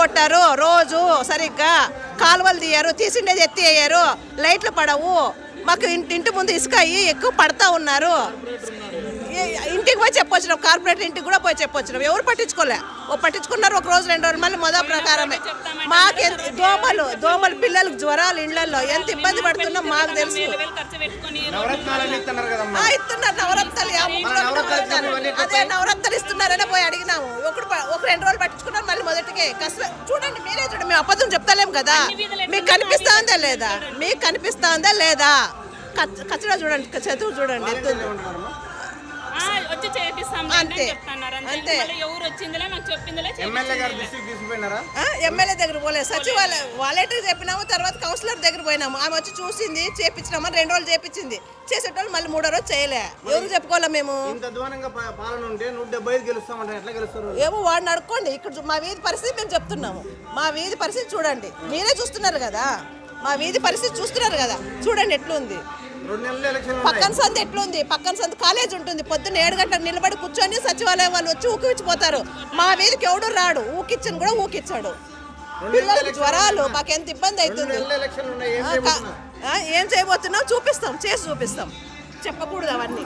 కొట్టారు. రోజు సరిగ్గా కాలువలు తీయారు తీసిండేది ఎత్తి వేయరు. లైట్లు పడవు. మాకు ఇంటి ఇంటి ముందు ఇసుక అయ్యి ఎక్కువ పడతా ఉన్నారు. ఇంటికి పోయి చెప్పొచ్చినాం. కార్పొరేట్ ఇంటికి కూడా పోయి చెప్పొచ్చినాం. ఎవరు పట్టించుకోలే. ఓ పట్టించుకున్నారు ఒక రోజు రెండు రోజులు. మళ్ళీ మొదటి ప్రకారమే. మాకెంత దోమలు దోమలు పిల్లలకు జ్వరాలు ఇళ్ళలో ఎంత ఇబ్బంది పడుతున్నాం మాకు తెలుసు. ఇస్తున్నారు నవరత్నాలు. అదే నవరత్నాలు ఇస్తున్నారనే పోయి అడిగినాము. ఒకడు ఒక రెండు రోజులు పట్టించుకున్నారు. మళ్ళీ మొదటికే కష్టం చూడండి మీరే చూడండి మేము అబద్ధం చెప్తలేం కదా. మీకు కనిపిస్తాందా లేదా? మీకు కనిపిస్తాందా లేదా? కచ్- కచరా చూడండి చదువు చూడండి. ఎత్తుంది అంతే. అంతే. అంతే. మళ్ళీ ఎవరు వచ్చిందిలే మాకు చెప్పిందిలే ఎమ్మెల్యే దగ్గర పోలేదు. సచివాలయం వాలంటీర్ చెప్పినాము తర్వాత కౌన్సిలర్ దగ్గర పోయినాము. ఆమె వచ్చి చూసింది చేపించినామని రెండు రోజులు చేపించింది. చేసేటోళ్ళు మళ్ళీ మూడో రోజు చేయలే. ఎవరు చెప్పుకోవాలా మేము? ఏమో వాడిని అడుక్కోండి. ఇక్కడ మా వీధి పరిస్థితి మేము చెప్తున్నాము. మా వీధి పరిస్థితి చూడండి. మీరే చూస్తున్నారు కదా. మా వీధి పరిస్థితి చూస్తున్నారు కదా. చూడండి ఎట్లుంది. పక్కన సంత ఎట్లుంది? పక్కన సంత కాలేజ్ ఉంటుంది. పొద్దున్న ఏడు గంటలకు నిలబడి కూర్చొని సచివాలయం వాళ్ళు వచ్చి ఊకిచ్చిపోతారు మా వీధికి ఎవడు రాడు? ఊకిచ్చని కూడా ఊకిచ్చాడు. పిల్లలకు జ్వరాలు మాకు ఎంత ఇబ్బంది అవుతుంది? ఏం ఆ, కా- చేయబోతున్నారు? ఆ, ఏం చేయబోతున్నాం చూపిస్తాం. చేసి చూపిస్తాం. చెప్పకూడదు అవన్నీ.